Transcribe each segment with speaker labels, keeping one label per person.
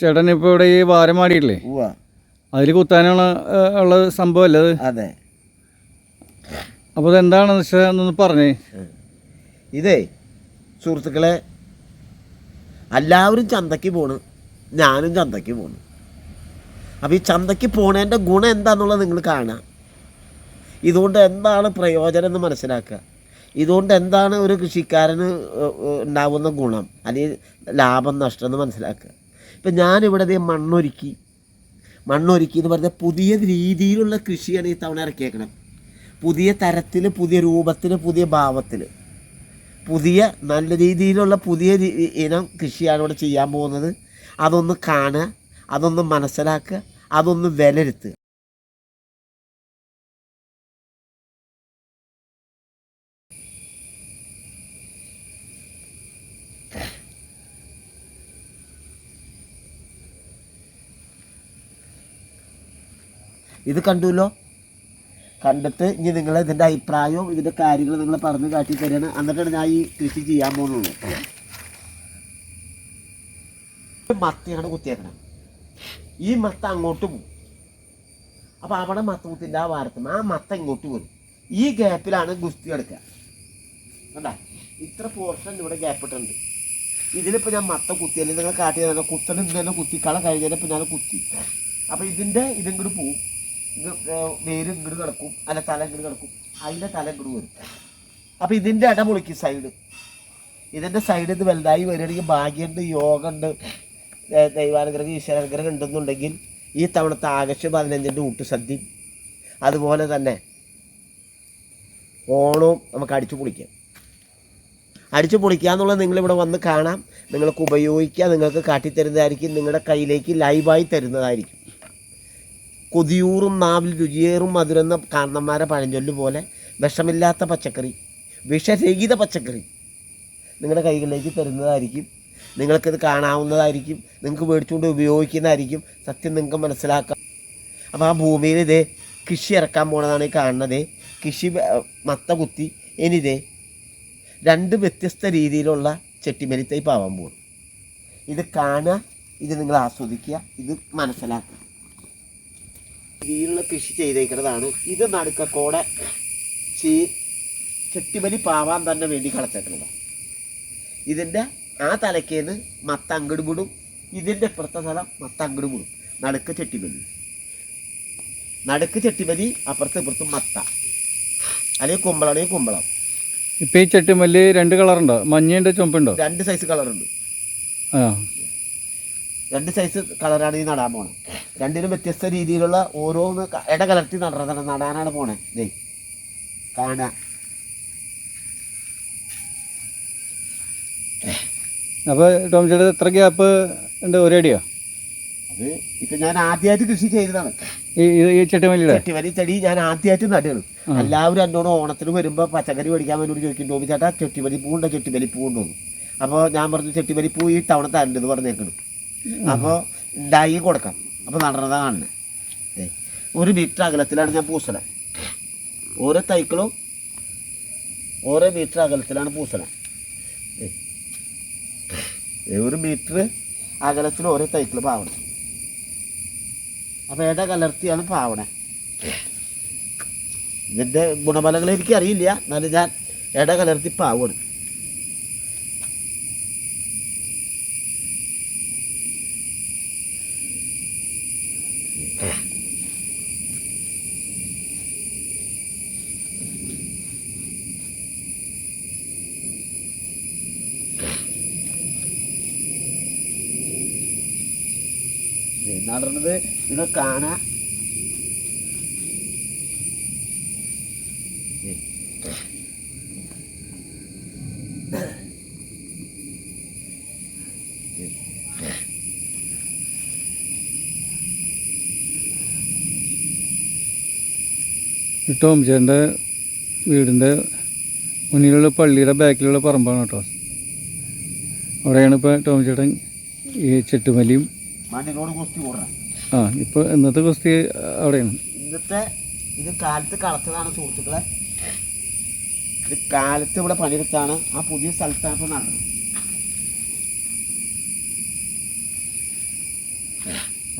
Speaker 1: ചേട്ടൻ ഇപ്പൊ ഇവിടെ ഈ
Speaker 2: വാരമാടിയില്ലേ
Speaker 1: അതിൽ കുത്താനുള്ള ഉള്ള സംഭവമല്ലേ അത്? അപ്പോൾ അതെന്താണെന്ന് വെച്ചാൽ പറഞ്ഞേ.
Speaker 2: ഇതേ സുഹൃത്തുക്കളെ എല്ലാവരും ചന്തയ്ക്ക് പോണ്. ഞാനും ചന്തയ്ക്ക് പോണു. അപ്പോൾ ഈ ചന്തയ്ക്ക് പോണേന്റെ ഗുണം എന്താണെന്നുള്ളത് നിങ്ങൾ കാണാം. ഇതുകൊണ്ട് എന്താണ് പ്രയോജനം എന്ന് മനസ്സിലാക്കുക ഇതുകൊണ്ട് എന്താണ് ഒരു കൃഷിക്കാരന് ഉണ്ടാവുന്ന ഗുണം അല്ലെങ്കിൽ ലാഭം നഷ്ടം എന്ന് മനസ്സിലാക്കുക ഇപ്പം ഞാനിവിടെ ദേ മണ്ണൊരുക്കി. മണ്ണൊരുക്കി എന്ന് പറഞ്ഞാൽ പുതിയ രീതിയിലുള്ള കൃഷിയാണ് ഈ തവണ ഇറക്കിയേക്കണം പുതിയ തരത്തിൽ പുതിയ രൂപത്തിൽ പുതിയ ഭാവത്തിൽ. പുതിയ നല്ല രീതിയിലുള്ള പുതിയ ഇനം കൃഷിയാണ് ഇവിടെ ചെയ്യാൻ പോകുന്നത്. അതൊന്ന് കാണുക അതൊന്ന് മനസ്സിലാക്കുക അതൊന്ന് വിലയിരുത്തുക. ഇത് കണ്ടുല്ലോ? കണ്ടിട്ട് ഇനി നിങ്ങൾ ഇതിന്റെ അഭിപ്രായവും ഇതിന്റെ കാര്യങ്ങൾ നിങ്ങൾ പറഞ്ഞ് കാട്ടി തരികയാണ് എന്നിട്ടാണ് ഞാൻ ഈ കൃഷി ചെയ്യാൻ പോകുന്നുള്ളൂ മത്തിയാണ് കുത്തിയേക്കണം. ഈ മത്ത അങ്ങോട്ട് പോകും അപ്പോൾ അവിടെ മത്ത കുത്തിന്റെ ആ വാരത്തും ആ മത്ത ഇങ്ങോട്ട് വരും ഈ ഗ്യാപ്പിലാണ് ഗുസ്തി എടുക്കുക കണ്ടാ? ഇത്ര പോർഷൻ ഇവിടെ ഗ്യാപ്പ് ഇട്ടുണ്ട് ഇതിലിപ്പോൾ ഞാൻ മത്ത കുത്തിയല്ലേ? നിങ്ങൾ കാട്ടി തന്നെ കുത്തണം തന്നെ കുത്തി. കള കഴിഞ്ഞാൽ പിന്നെ കുത്തി. അപ്പോൾ ഇതിന്റെ ഇതും കൂടി പോവും? വേര് ഇങ്ങോട്ട് കിടക്കും. അല്ല തല ഇങ്ങോട്ട് കിടക്കും. അതിന്റെ തല ഇങ്ങോട്ട് വരും അപ്പോൾ ഇതിന്റെ ഇട പൊളിക്കും സൈഡ് ഇതിന്റെ സൈഡിൽ നിന്ന് വലുതായി വരികയാണെങ്കിൽ ഭാഗ്യമുണ്ട് യോഗ ഉണ്ട് ദൈവാനുഗ്രഹം ഈശ്വരാനുഗ്രഹം ഉണ്ടെന്നുണ്ടെങ്കിൽ ഈ തവണത്തെ ആഗസ്റ്റ് പതിനഞ്ചിന്റെ ഊട്ടുസദ്യ. അതുപോലെ തന്നെ ഓണവും നമുക്ക് അടിച്ചു പൊളിക്കാം. അടിച്ചു പൊളിക്കുക എന്നുള്ളത് നിങ്ങളിവിടെ വന്ന് കാണാം. നിങ്ങൾക്ക് ഉപയോഗിക്കുക നിങ്ങൾക്ക് കാട്ടിത്തരുന്നതായിരിക്കും നിങ്ങളുടെ കയ്യിലേക്ക് ലൈവായി തരുന്നതായിരിക്കും. കൊതിയൂറും നാവിൽ രുചിയേറും മധുരെന്ന കാരണന്മാരെ പഴഞ്ചൊല്ല് പോലെ വിഷമില്ലാത്ത പച്ചക്കറി വിഷരഹിത പച്ചക്കറി നിങ്ങളുടെ കൈകളിലേക്ക് തരുന്നതായിരിക്കും. നിങ്ങൾക്കിത് കാണാവുന്നതായിരിക്കും. നിങ്ങൾക്ക് മേടിച്ചുകൊണ്ട് ഉപയോഗിക്കുന്നതായിരിക്കും. സത്യം നിങ്ങൾക്ക് മനസ്സിലാക്കാം. അപ്പോൾ ആ ഭൂമിയിൽ ഇതേ കൃഷി ഇറക്കാൻ പോണതാണ് ഈ കാണുന്നത്. കൃഷി മത്ത കുത്തി ഇനിതേ രണ്ട് വ്യത്യസ്ത രീതിയിലുള്ള ചെട്ടിമരി തൈപ്പ് ആവാൻ പോകും ഇത് കാണുക ഇത് നിങ്ങൾ ആസ്വദിക്കുക ഇത് മനസ്സിലാക്കുക. രീതിയിലുള്ള കൃഷി ചെയ്തേക്കുന്നതാണ്. ഇത് നടുക്കക്കോടെ ചീ ചെട്ടിമലി പാവാൻ തന്നെ വേണ്ടി കളച്ചേക്കുന്നതാണ് ഇതിന്റെ ആ തലക്കേന്ന് മത്ത അങ്ങട് വിടും ഇതിന്റെ ഇപ്പുറത്തെ സ്ഥലം മത്ത അങ്ങട് വിടും നടുക്ക് ചെട്ടിമലി. നടുക്ക് ചെട്ടിമലി അപ്പുറത്ത് ഇപ്പുറത്തും മത്ത. അല്ലെങ്കിൽ കുമ്പളാണെങ്കിൽ കുമ്പളം.
Speaker 1: ഇപ്പം ഈ ചെട്ടിമല്ലി രണ്ട് കളറുണ്ടോ? മഞ്ഞയുണ്ട് ചുമപ്പുണ്ടോ
Speaker 2: രണ്ട് സൈസ് കളറുണ്ട്.
Speaker 1: ആ.
Speaker 2: രണ്ട് സൈസ് കളറാണ് ഈ നടാൻ പോണത് രണ്ടിനും വ്യത്യസ്ത രീതിയിലുള്ള ഓരോന്ന് ഇട കലർത്തി നടന്ന നടാനാണ് പോണേ. ദേ കാണാ
Speaker 1: അപ്പോൾ ടോം ചേട്ടൻ എത്ര ഗ്യാപ്പ് ഉണ്ട്? ഒരടിയോ
Speaker 2: അത് ഇപ്പൊ ഞാൻ ആദ്യമായിട്ട് കൃഷി ചെയ്തതാണ്.
Speaker 1: ഈ ഈ- ചെട്ടിമല്ലിയുടെ?
Speaker 2: ചെടി ഞാൻ ആദ്യമായിട്ട് നടുകയാണ്. എല്ലാവരും എന്നോട് ഓണത്തിന് വരുമ്പോൾ പച്ചക്കറി മേടിക്കാൻ വേണ്ടി ചോദിക്കും ടോമി ചേട്ടാ ചെട്ടിമലി പൂണ്ടോ ചെട്ടിമലി പൂണ്ടോ അപ്പോൾ ഞാൻ പറഞ്ഞു ചെട്ടിമലി പൂ ഈ തവണ തരണ്ടെന്ന് പറഞ്ഞേക്കണം. അപ്പോൾ ഡൈ കൊടുക്കാം അപ്പോൾ നടന്നതാ കാണുന്നത് ഒരു മീറ്റർ അകലത്തിലാണ് ഞാൻ പൂസല ഓരോ തൈക്കളും ഓരോ മീറ്റർ അകലത്തിലാണ് പൂസല ഒരു മീറ്റർ അകലത്തിൽ ഓരോ തൈക്കൾ പാവണം. അപ്പോൾ ഏതാ കലർത്തിയാണ് പാവണേ? ഇതിന്റെ ഗുണഫലങ്ങൾ എനിക്ക് അറിയില്ല എന്നാലും ഞാൻ ഇട കലർത്തി പാവാണ് നടന്നത് നിങ്ങൾ കാണാ.
Speaker 1: ടോം ചേട്ടന്റെ വീടിന്റെ മുന്നിലുള്ള പള്ളിയുടെ ബാക്കിലുള്ള പറമ്പാണ് കേട്ടോ. അവിടെയാണ് ഇപ്പോൾ ടോം ചേട്ടൻ ഈ ചെട്ടുമല്ലിയും
Speaker 2: മണ്ണിനോട് കുസ്തി കൂടാം
Speaker 1: ആ ഇപ്പോൾ ഇന്നത്തെ കുസ്തി അവിടെയാണ്.
Speaker 2: ഇന്നത്തെ ഇത് കാലത്ത് കളച്ചതാണ് സുഹൃത്തുക്കളെ. ഇത് കാലത്ത് ഇവിടെ പണിയെടുത്താണ് ആ പുതിയ സ്ഥലത്താണ് ഇപ്പോൾ നടന്നത്.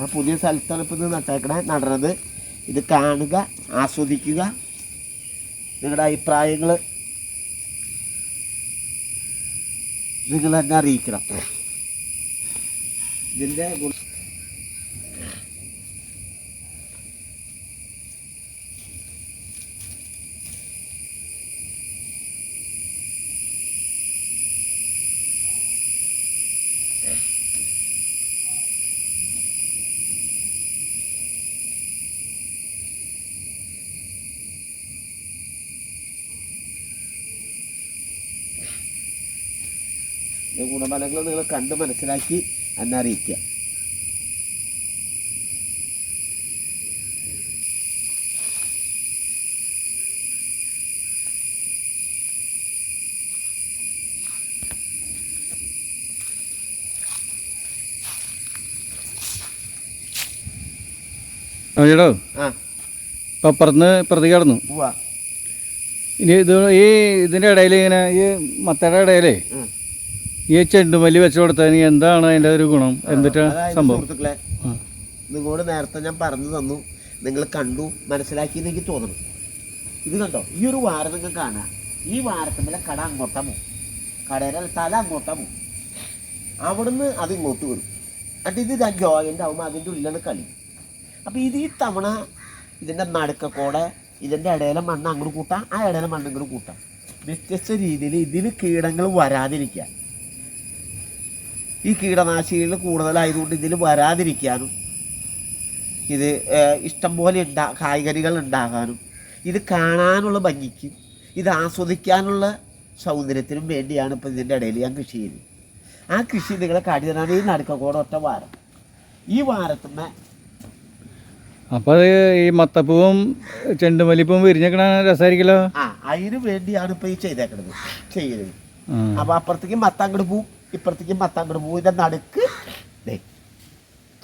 Speaker 2: ആ പുതിയ സ്ഥലത്താണ് ഇപ്പോൾ ഇത് നട്ടേക്കണേ നടണത് ഇത് കാണുക ആസ്വദിക്കുക. നിങ്ങളുടെ അഭിപ്രായങ്ങൾ നിങ്ങൾ എന്നെ അറിയിക്കണം. ഇതിന്റെ ഗുണഫലങ്ങൾ നിങ്ങൾ കണ്ട് മനസ്സിലാക്കി എന്നെ അറിയിക്കുക
Speaker 1: ചേട്ടോ. ഇപ്പം പ്രതി കടന്നു. ഇനി ഇത് ഈ ഇതിന്റെ ഇടയിൽ ഇങ്ങനെ ഈ മത്തയുടെ ഇടയിലേ. ഈ ചെണ്ടുമല്ലി വെച്ച് കൊടുത്തതിന് എന്താണ് അതിന്റെ ഒരു ഗുണം? എന്നിട്ട് സംഭവം?
Speaker 2: സുഹൃത്തുക്കളെ നിങ്ങളോട് നേരത്തെ ഞാൻ പറഞ്ഞു തന്നു. നിങ്ങൾ കണ്ടു മനസ്സിലാക്കി എന്ന് എനിക്ക് തോന്നുന്നു. ഇത് കണ്ടോ? ഈ ഒരു വാരം നിങ്ങൾ കാണുക ഈ വാരത്തിന്റെ കട അങ്ങോട്ടാ പോകും. കടയുടെ തല അങ്ങോട്ടാ പോകും. അവിടുന്ന് അത് ഇങ്ങോട്ട് വരും. എന്നിട്ട് ഇത് ജോയിന്റ് ആകുമ്പോൾ അതിന്റെ ഉള്ളിലാണ് കളി. അപ്പോൾ ഇത് ഈ തവണ ഇതിന്റെ നടുക്കക്കോടെ ഇതിന്റെ ഇടയിലെ മണ്ണ് അങ്ങോട്ട് കൂട്ടാം ആ ഇടയിലെ മണ്ണ് ഇങ്ങോട്ട് കൂട്ടാം. വ്യത്യസ്ത രീതിയിൽ ഇതിന് കീടങ്ങൾ വരാതിരിക്കാൻ ഈ കീടനാശിനികൾ കൂടുതലായതുകൊണ്ട് ഇതിൽ വരാതിരിക്കാനും ഇത് ഇഷ്ടംപോലെ ഇഷ്ടം പോലെ ഉണ്ടാ കായ്കനികൾ ഉണ്ടാകാനും ഇത് കാണാനുള്ള ഭംഗിക്കും ഇത് ആസ്വദിക്കാനുള്ള സൗന്ദര്യത്തിനും വേണ്ടിയാണ് ഇപ്പോൾ ഇതിന്റെ ഇടയിൽ ഞാൻ കൃഷി ചെയ്തത് ആ കൃഷി നിങ്ങളെ കാട്ടിയതാണ് ഈ നടുക്കക്കോട് ഒറ്റ വാരം. ഈ വാരത്തുമ്മ
Speaker 1: അപ്പോൾ ഈ മത്തപ്പൂവും ചെണ്ടുമല്ലിപ്പൂവും വിരിഞ്ഞേക്കണ രസമായിരിക്കല്ലോ
Speaker 2: ആ അതിന് വേണ്ടിയാണ് ഇപ്പോൾ ഈ ചെയ്തേക്കുന്നത് ചെയ്യുന്നത് അപ്പോൾ അപ്പുറത്തേക്ക് മത്തങ്ങട് പോവും. ഇപ്പുറത്തേക്ക് പത്താം പോവും ഇതിന്റെ നടുക്ക്. ദേ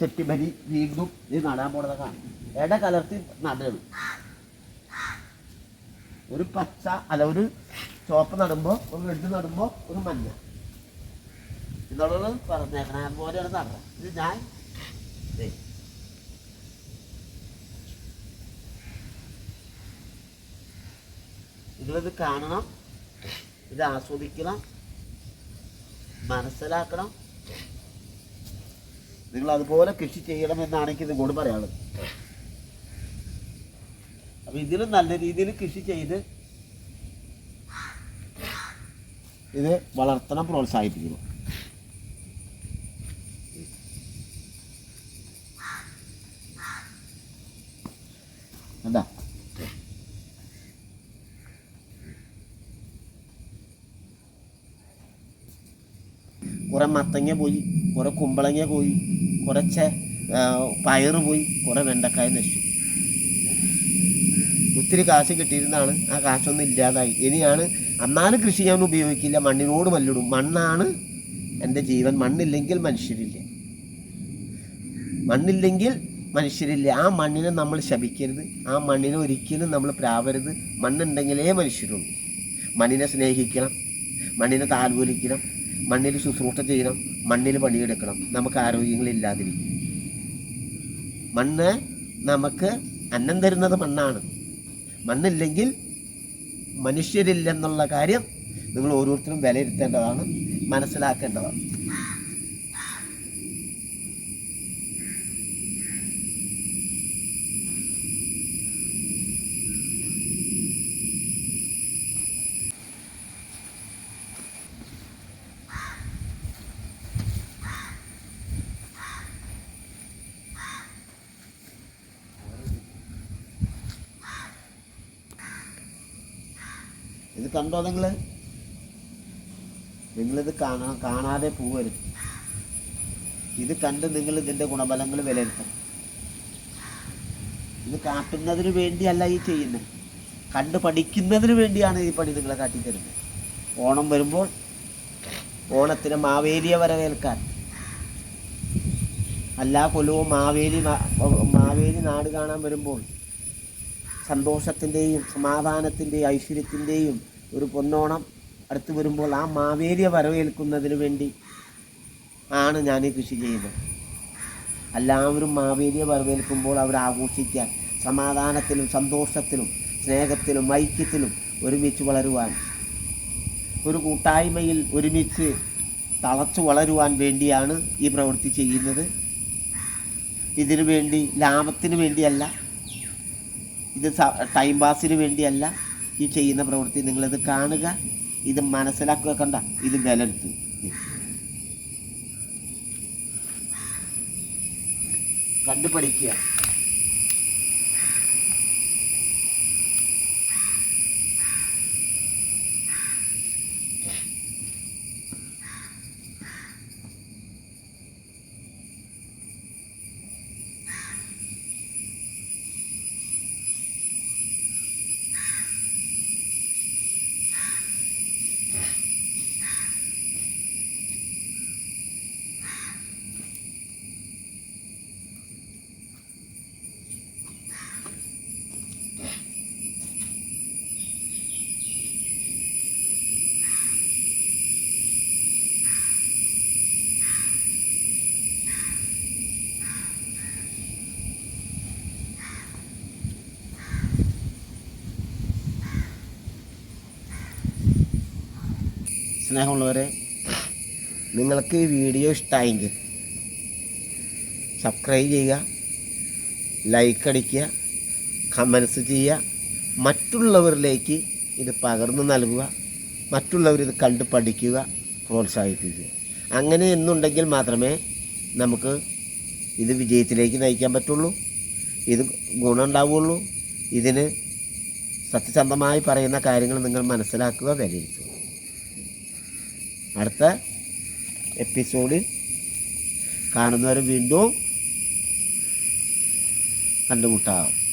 Speaker 2: ചെട്ടിമലി വീണ്ടും നീ നടാൻ പോണത് കാണും ഇട കലർത്തി നടണം ഒരു പച്ച അല്ല ഒരു ചുവപ്പ് നടുമ്പോൾ ഒരു റെഡ് നടുമ്പോൾ ഒരു മഞ്ഞ. ഇതുള്ളത് പറഞ്ഞേക്കണം. അതുപോലെയാണ് നടന്നത്. ഇത് ഞാൻ നിങ്ങളിത് കാണണം. ഇത് ആസ്വദിക്കണം. മനസ്സിലാക്കണം. നിങ്ങൾ അതുപോലെ കൃഷി ചെയ്യണം എന്നാണ് എനിക്ക് നിങ്ങളോട് പറയാനുള്ളത്. അപ്പൊ ഇതിലും നല്ല രീതിയിൽ കൃഷി ചെയ്ത് ഇത് വളർത്തണം പ്രോത്സാഹിപ്പിക്കണം. മത്തങ്ങ പോയി കുറെ കുമ്പളങ്ങ പോയി കുറച്ച് പയറ് പോയി കുറെ വെണ്ടക്കായ നശിച്ചു. ഒത്തിരി കാശ് കിട്ടിയിരുന്നാണ് ആ കാശൊന്നും ഇല്ലാതായി. ഇനിയാണ് അന്നാലും കൃഷി ഞാൻ ഉപയോഗിക്കില്ല മണ്ണിനോട് മല്ലിടും. മണ്ണാണ് എന്റെ ജീവൻ. മണ്ണില്ലെങ്കിൽ മനുഷ്യരില്ല. മണ്ണില്ലെങ്കിൽ മനുഷ്യരില്ല. ആ മണ്ണിനെ നമ്മൾ ശപിക്കരുത്. ആ മണ്ണിനെ ഒരിക്കലും നമ്മൾ പ്രാവരുത്. മണ്ണുണ്ടെങ്കിലേ മനുഷ്യരുള്ളൂ. മണ്ണിനെ സ്നേഹിക്കണം. മണ്ണിനെ താൽപൂലിക്കണം മണ്ണിൽ ശുശ്രൂഷ ചെയ്യണം മണ്ണിൽ പണിയെടുക്കണം. നമുക്ക് ആരോഗ്യങ്ങളില്ലാതിരിക്കും. മണ്ണ് നമുക്ക് അന്നം തരുന്നത് മണ്ണാണ്. മണ്ണില്ലെങ്കിൽ മനുഷ്യരില്ലെന്നുള്ള കാര്യം നിങ്ങൾ ഓരോരുത്തരും വിലയിരുത്തേണ്ടതാണ് മനസ്സിലാക്കേണ്ടതാണ്. ഇത് കണ്ടോ നിങ്ങൾ നിങ്ങളിത് കാണാ കാണാതെ പോവരുത്. ഇത് കണ്ട് നിങ്ങൾ ഇതിന്റെ ഗുണഫലങ്ങൾ വിലയിരുത്തണം. ഇത് കാട്ടുന്നതിന് വേണ്ടിയല്ല ഈ ചെയ്യുന്നത് കണ്ട് പഠിക്കുന്നതിന് വേണ്ടിയാണ് ഈ പണി നിങ്ങളെ കാട്ടിത്തരുന്നത് ഓണം വരുമ്പോൾ ഓണത്തിന് മാവേലിയെ വരവേൽക്കാൻ എല്ലാ കൊല്ലവും മാവേലി മാവേലി നാട് കാണാൻ വരുമ്പോൾ സന്തോഷത്തിന്റെയും സമാധാനത്തിന്റെയും ഐശ്വര്യത്തിന്റെയും ഒരു പൊന്നോണം അടുത്ത് വരുമ്പോൾ ആ മാവേലിയെ വരവേൽക്കുന്നതിന് വേണ്ടി ആണ് ഞാൻ കൃഷി ചെയ്യുന്നത്. എല്ലാവരും മാവേലിയെ വരവേൽക്കുമ്പോൾ അവർ ആഘോഷിക്കാൻ സമാധാനത്തിലും സന്തോഷത്തിലും സ്നേഹത്തിലും ഐക്യത്തിലും ഒരുമിച്ച് വളരുവാൻ ഒരു കൂട്ടായ്മയിൽ ഒരുമിച്ച് തളച്ചു വളരുവാൻ വേണ്ടിയാണ് ഈ പ്രവൃത്തി ചെയ്യുന്നത്. ഇതിനു വേണ്ടി ലാഭത്തിന് വേണ്ടിയല്ല ഇത് ടൈം പാസിന് വേണ്ടിയല്ല ഈ ചെയ്യുന്ന പ്രവൃത്തി നിങ്ങളിത് കാണുക ഇത് മനസ്സിലാക്കുക കണ്ട ഇത് വിലയിരുത്തും. കണ്ടു പഠിക്കുക സ്നേഹമുള്ളവരെ നിങ്ങൾക്ക് ഈ വീഡിയോ ഇഷ്ടമായെങ്കിൽ സബ്സ്ക്രൈബ് ചെയ്യുക ലൈക്ക് അടിക്കുക കമൻസ് ചെയ്യുക മറ്റുള്ളവരിലേക്ക് ഇത് പകർന്നു നൽകുക മറ്റുള്ളവർ ഇത് കണ്ട് പഠിക്കുക പ്രോത്സാഹിപ്പിക്കുക. അങ്ങനെ എന്നുണ്ടെങ്കിൽ മാത്രമേ നമുക്ക് ഇത് വിജയത്തിലേക്ക് നയിക്കാൻ പറ്റുള്ളൂ. ഇത് ഗുണമുണ്ടാവുള്ളൂ ഇതിന് സത്യസന്ധമായി പറയുന്ന കാര്യങ്ങൾ നിങ്ങൾ മനസ്സിലാക്കുക വിലയിരുത്തുക. അടുത്ത എപ്പിസോഡിൽ കാണുന്നവരെ വീണ്ടും കണ്ടുമുട്ടാം.